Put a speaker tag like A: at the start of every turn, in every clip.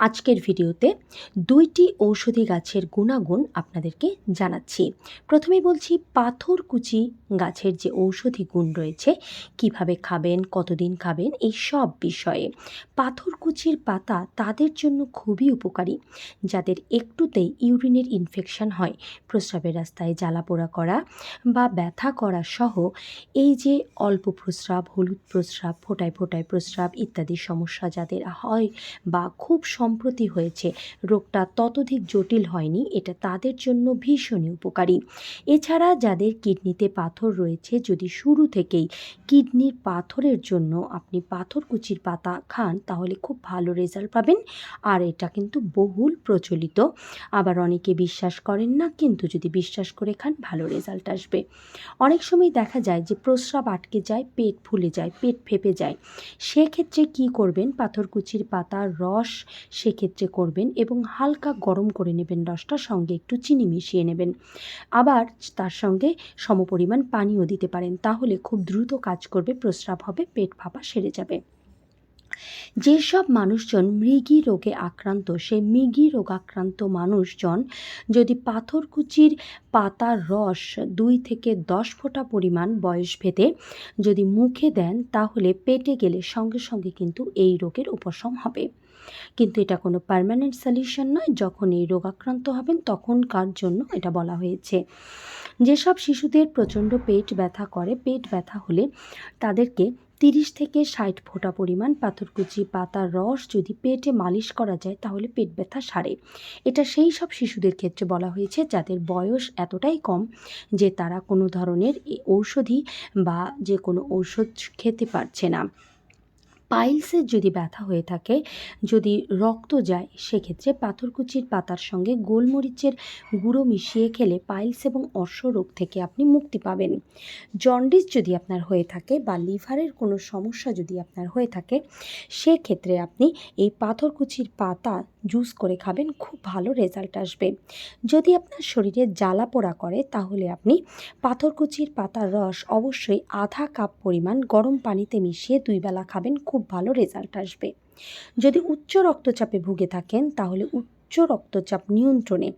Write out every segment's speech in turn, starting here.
A: আজকের ভিডিওতে দুইটি ঔষধি গাছের গুণাগুণ আপনাদেরকে জানাচ্ছি। প্রথমে বলছি, পাথরকুচি গাছের যে ঔষধি গুণ রয়েছে, কীভাবে খাবেন, কতদিন খাবেন, এই সব বিষয়ে। পাথরকুচির পাতা তাদের জন্য খুবই উপকারী, যাদের একটুতেই ইউরিনের ইনফেকশন হয়, প্রস্রাবের রাস্তায় জ্বালা পোড়া করা বা ব্যথা করা সহ, এই যে অল্প প্রস্রাব, হলুদ প্রস্রাব, ফোটায় ফোটায় প্রস্রাব ইত্যাদি সমস্যা যাদের হয় বা খুব সম্প্রতি হয়েছে। রোগটা ততোধিক জটিল হয়নি, এটা তাদের জন্য ভীষণই উপকারী। এছাড়া যাদের কিডনিতে পাথর রয়েছে, যদি শুরু থেকেই কিডনির পাথরের জন্য আপনি পাথরকুচির পাতা খান, তাহলে খুব ভালো রেজাল্ট পাবেন। আর এটা কিন্তু বহুল প্রচলিত। আবার অনেকে বিশ্বাস করেন না, কিন্তু যদি বিশ্বাস করে খান, ভালো রেজাল্ট আসবে। অনেক সময় দেখা যায় যে প্রস্রাব আটকে যায়, পেট ফুলে যায়, পেট ফেপে যায়। সেক্ষেত্রে কি করবেন? পাথরকুচির পাতার রস সেক্ষেত্রে করবেন এবং হালকা গরম করে নেবেন রসটার সঙ্গে একটু চিনি মিশিয়ে নেবেন। আবার তার সঙ্গে সমপরিমাণ পানিও দিতে পারেন, তাহলে খুব দ্রুত কাজ করবে, প্রস্রাব হবে, পেট ফাঁপা সেরে যাবে। যেসব মানুষজন মৃগী রোগে আক্রান্ত, সেই মৃগী রোগাক্রান্ত মানুষজন যদি পাথরকুচির পাতার রস দুই থেকে দশ ফোঁটা পরিমাণ বয়স ভেদে যদি মুখে দেন, তাহলে পেটে গেলে সঙ্গে সঙ্গে কিন্তু এই রোগের উপশম হবে। কিন্তু এটা কোনো পার্মানেন্ট সলিউশন নয়। যখন এই রোগাক্রান্ত হবেন তখনকার জন্য এটা বলা হয়েছে? যেসব শিশুদের প্রচণ্ড পেট ব্যথা করে, পেট ব্যথা হলে তাদেরকে তিরিশ থেকে ষাট ফোঁটা পরিমাণ পাথরকুচি, পাতার রস যদি পেটে মালিশ করা যায়, তাহলে পেট ব্যথা সারে। এটা সেই সব শিশুদের ক্ষেত্রে বলা হয়েছে, যাদের বয়স এতটাই কম যে তারা কোনো ধরনের ঔষধি বা যে কোনো ঔষধ খেতে পারছে না। পাইলসের যদি ব্যথা হয়ে থাকে, যদি রক্ত যায়, সেক্ষেত্রে পাথরকুচির পাতার সঙ্গে গোলমরিচের গুঁড়ো মিশিয়ে খেলে পাইলস এবং অর্শ রোগ থেকে আপনি মুক্তি পাবেন। জন্ডিস যদি আপনার হয়ে থাকে বা লিভারের কোনো সমস্যা যদি আপনার হয়ে থাকে, সেক্ষেত্রে আপনি এই পাথরকুচির পাতা জুস করে খাবেন, খুব ভালো রেজাল্ট আসবে। যদি আপনার শরীরে জ্বালা পোড়া করে, তাহলে আপনি পাথরকুচির পাতার রস অবশ্যই আধা কাপ পরিমাণ গরম পানিতে মিশিয়ে দুই বেলা খাবেন, খুব ভালো রেজাল্ট আসবে। যদি উচ্চ রক্তচাপে ভুগে থাকেন, তাহলে উচ্চ রক্তচাপ নিয়ন্ত্রণে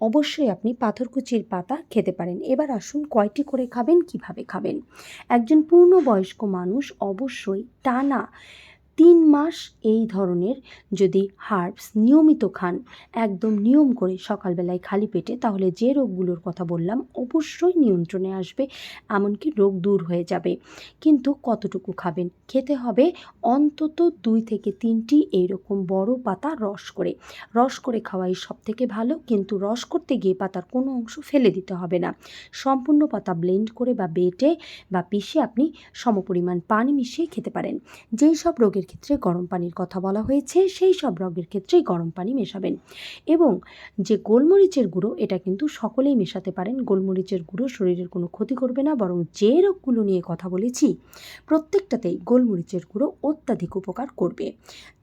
A: অবশ্যই আপনি পাথরকুচির পাতা খেতে পারেন। এবার আসুন কয়টি করে খাবেন, কীভাবে খাবেন? একজন পূর্ণবয়স্ক মানুষ অবশ্যই টানা তিন মাস এই ধরনের যদি হার্বস নিয়মিত খান, একদম নিয়ম করে সকালবেলায় খালি পেটে, তাহলে যে রোগগুলোর কথা বললাম অবশ্যই নিয়ন্ত্রণে আসবে, এমনকি রোগ দূর হয়ে যাবে। কিন্তু কতটুকু খাবেন? খেতে হবে অন্তত দুই থেকে তিনটি এইরকম বড় পাতা রস করে। রস করে খাওয়াই সব থেকে ভালো, কিন্তু রস করতে গিয়ে পাতার কোনো অংশ ফেলে দিতে হবে না। সম্পূর্ণ পাতা ব্লেন্ড করে বা বেটে বা পিষে আপনি সমপরিমাণ পানি মিশিয়ে খেতে পারেন। যেই সব রোগের ক্ষেত্রে গরম পানির কথা বলা হয়েছে, সেই সব রোগের ক্ষেত্রেই গরম পানি মেশাবেন। এবং যে গোলমরিচের গুঁড়ো, এটা কিন্তু সকলেই মেশাতে পারেন। গোলমরিচের গুঁড়ো শরীরের কোনো ক্ষতি করবে না, বরং যে রোগগুলো নিয়ে কথা বলেছি, প্রত্যেকটাতেই গোলমরিচের গুঁড়ো অত্যাধিক উপকার করবে।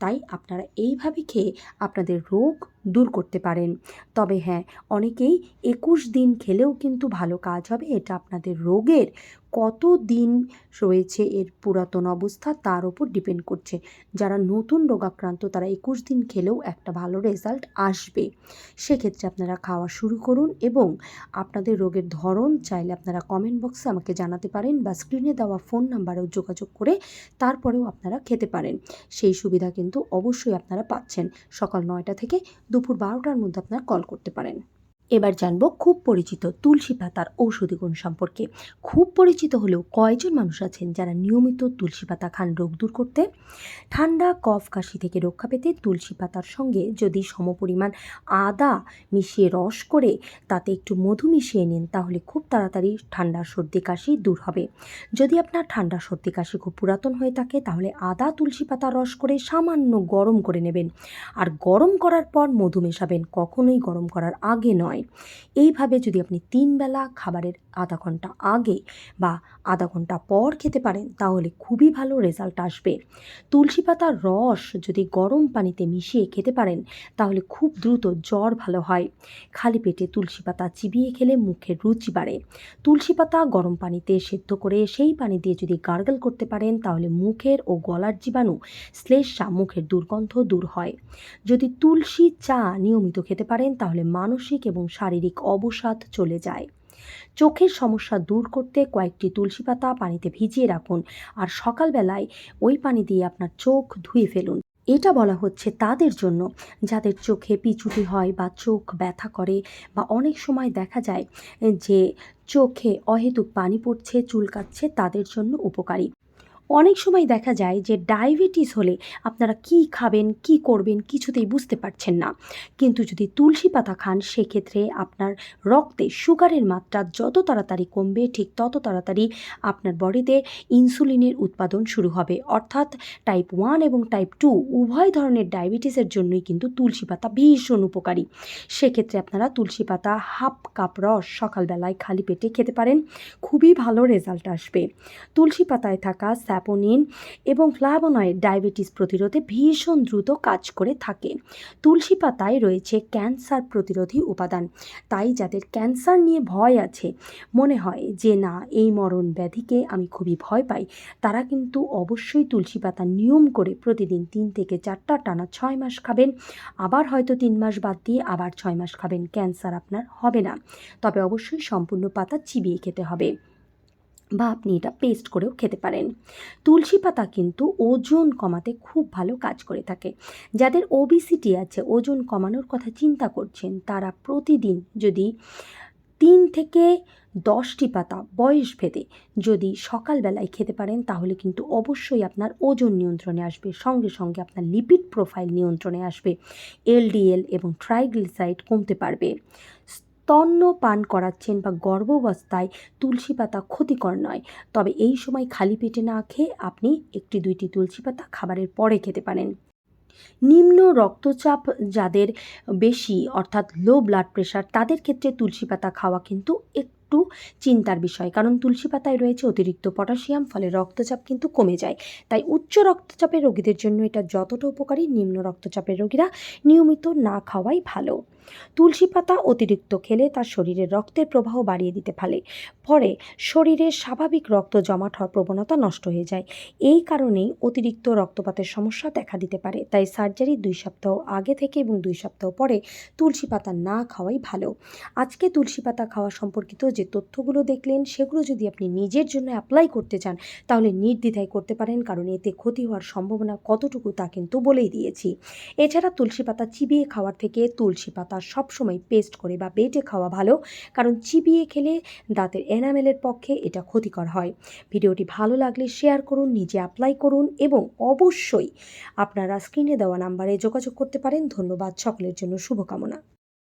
A: তাই আপনারা এইভাবে খেয়ে আপনাদের রোগ দূর করতে পারেন। তবে হ্যাঁ অনেকেই একুশ দিন খেলেও কিন্তু ভালো কাজ হবে। এটা আপনাদের রোগের কত দিন রয়েছে এর পুরাতন অবস্থা তার ওপর ডিপেন্ড করছে। যারা নতুন রোগাক্রান্ত, তারা একুশ দিন খেলেও একটা ভালো রেজাল্ট আসবে। সেক্ষেত্রে আপনারা খাওয়া শুরু করুন এবং আপনাদের রোগের ধরন চাইলে আপনারা কমেন্ট বক্সে আমাকে জানাতে পারেন বা স্ক্রিনে দেওয়া ফোন নাম্বারেও যোগাযোগ করে তারপরেও আপনারা খেতে পারেন। সেই সুবিধা কিন্তু অবশ্যই আপনারা পাচ্ছেন। সকাল নয়টা থেকে দুপুর বারোটার মধ্যে আপনারা কল করতে পারেন। এবার জানব খুব পরিচিত তুলসী পাতার ঔষধি গুণ সম্পর্কে। খুব পরিচিত হলেও কয়জন মানুষ আছেন যারা নিয়মিত তুলসী পাতা খান রোগ দূর করতে? ঠান্ডা, কফ, কাশি থেকে রক্ষা পেতে তুলসী পাতার সঙ্গে যদি সমপরিমাণ আদা মিশিয়ে রস করে তাতে একটু মধু মিশিয়ে নিন, তাহলে খুব তাড়াতাড়ি ঠান্ডা, সর্দি, কাশি দূর হবে। যদি আপনার ঠান্ডা, সর্দি, কাশি খুব পুরাতন হয়ে থাকে, তাহলে আদা, তুলসী পাতা রস করে সামান্য গরম করে নেবেন। আর গরম করার পর মধু মেশাবেন, কখনোই গরম করার আগে নয়। নয় এইভাবে যদি আপনি তিন বেলা খাবারের আধা ঘণ্টা আগে বা আধা ঘণ্টা পর খেতে পারেন, তাহলে খুবই ভালো রেজাল্ট আসবে। তুলসী পাতার রস যদি গরম পানিতে মিশিয়ে খেতে পারেন, তাহলে খুব দ্রুত জ্বর ভালো হয়। খালি পেটে তুলসী পাতা চিবিয়ে খেলে মুখের রুচি বাড়ে। তুলসী পাতা গরম পানিতে সেদ্ধ করে সেই পানি দিয়ে যদি গার্গল করতে পারেন, তাহলে মুখের ও গলার জীবাণু শ্লেষা মুখের দুর্গন্ধ দূর হয়। যদি তুলসী চা নিয়মিত খেতে পারেন, তাহলে মানসিক এবং শারীরিক অবসাদ চলে যায়। চোখের সমস্যা দূর করতে কয়েকটি তুলসী পাতা পানিতে ভিজিয়ে রাখুন আর সকালবেলায় ওই পানি দিয়ে আপনার চোখ ধুয়ে ফেলুন। এটা বলা হচ্ছে তাদের জন্য, যাদের চোখে পিছুটি হয় বা চোখ ব্যথা করে বা অনেক সময় দেখা যায় যে চোখে অহেতুক পানি পড়ছে, চুলকাচ্ছে, তাদের জন্য উপকারী। অনেক সময় দেখা যায় যে ডায়াবেটিস হলে আপনারা কি খাবেন, কি করবেন কিছুতেই বুঝতে পারছেন না। কিন্তু যদি তুলসী পাতা খান, সেক্ষেত্রে আপনার রক্তে সুগারের মাত্রা যত তাড়াতাড়ি কমবে, ঠিক তত তাড়াতাড়ি আপনার বডিতে ইনসুলিনের উৎপাদন শুরু হবে। অর্থাৎ টাইপ ওয়ান এবং টাইপ টু উভয় ধরনের ডায়াবেটিসের জন্যই কিন্তু তুলসী পাতা ভীষণ উপকারী। সেক্ষেত্রে আপনারা তুলসী পাতা হাফ কাপ রস সকালবেলায় খালি পেটে খেতে পারেন। খুবই ভালো রেজাল্ট আসবে। তুলসী পাতায় থাকা স্যাপোনিন এবং ফ্লাভোনয়েড ডায়াবেটিস প্রতিরোধে ভীষণ দ্রুত কাজ করে থাকে। তুলসী পাতায় রয়েছে ক্যান্সার প্রতিরোধী উপাদান। তাই যাদের ক্যান্সার নিয়ে ভয় আছে, মনে হয় যে না, এই মরণ ব্যাধিকে আমি খুবই ভয় পাই, তারা কিন্তু অবশ্যই তুলসী পাতা নিয়ম করে প্রতিদিন তিন থেকে চারটা টানা ছয় মাস খাবেন। আবার হয়তো তিন মাস বাদ দিয়ে আবার ছয় মাস খাবেন। ক্যান্সার আপনার হবে না। তবে অবশ্যই সম্পূর্ণ পাতা চিবিয়ে খেতে হবে। বা আপনি এটা পেস্ট করেও খেতে পারেন। তুলসী পাতা কিন্তু ওজন কমাতে খুব ভালো কাজ করে থাকে। যাদের ওবিসিটি আছে, ওজন কমানোর কথা চিন্তা করছেন, তারা প্রতিদিন যদি তিন থেকে দশটি পাতা বয়স ভেদে যদি সকালবেলায় খেতে পারেন, তাহলে কিন্তু অবশ্যই আপনার ওজন নিয়ন্ত্রণে আসবে, সঙ্গে সঙ্গে আপনার লিপিড প্রোফাইল নিয়ন্ত্রণে আসবে। এলডিএল এবং ট্রাইগ্লিসাইড কমতে পারবে। স্তন্য পান করাচ্ছেন বা গর্ভাবস্থায় তুলসী পাতা ক্ষতিকর নয়। তবে এই সময় খালি পেটে না খেয়ে আপনি একটি দুইটি তুলসী পাতা খাবারের পরে খেতে পারেন। নিম্ন রক্তচাপ যাদের বেশি, অর্থাৎ লো ব্লাড প্রেশার তাদের ক্ষেত্রে তুলসী পাতা খাওয়া কিন্তু একটু চিন্তার বিষয়। কারণ তুলসী পাতায় রয়েছে অতিরিক্ত পটাশিয়াম, ফলে রক্তচাপ কিন্তু কমে যায়। তাই উচ্চ রক্তচাপের রোগীদের জন্য এটা যতটা উপকারী, নিম্ন রক্তচাপের রোগীরা নিয়মিত না খাওয়াই ভালো। তুলসী পাতা অতিরিক্ত খেলে তার শরীরের রক্তের প্রবাহ বাড়িয়ে দিতে পারে। ফলে শরীরে স্বাভাবিক রক্ত জমাট হওয়ার প্রবণতা নষ্ট হয়ে যায়। এই কারণেই অতিরিক্ত রক্তপাতের সমস্যা দেখা দিতে পারে। তাই সার্জারি দুই সপ্তাহ আগে থেকে এবং দুই সপ্তাহ পরে তুলসী পাতা না খাওয়াই ভালো। আজকে তুলসী পাতা খাওয়া সম্পর্কিত যে তথ্যগুলো দেখলেন, সেগুলো যদি আপনি নিজের জন্য অ্যাপ্লাই করতে চান, তাহলে নির্দ্বিধায় করতে পারেন, কারণ এতে ক্ষতি হওয়ার সম্ভাবনা কতটুকু তা কিন্তু বলেই দিয়েছি। এছাড়া তুলসী পাতা চিবিয়ে খাওয়ার থেকে তুলসী পাতা সবসময় পেস্ট করে বা বেটে খাওয়া ভালো, কারণ চিবিয়ে খেলে দাঁতের এনামেলের পক্ষে এটা ক্ষতিকর হয়। ভিডিওটি ভালো লাগলে শেয়ার করুন, নিজে অ্যাপ্লাই করুন এবং অবশ্যই আপনারা স্ক্রিনে দেওয়া নাম্বারে যোগাযোগ করতে পারেন। ধন্যবাদ, সকলের জন্য শুভকামনা।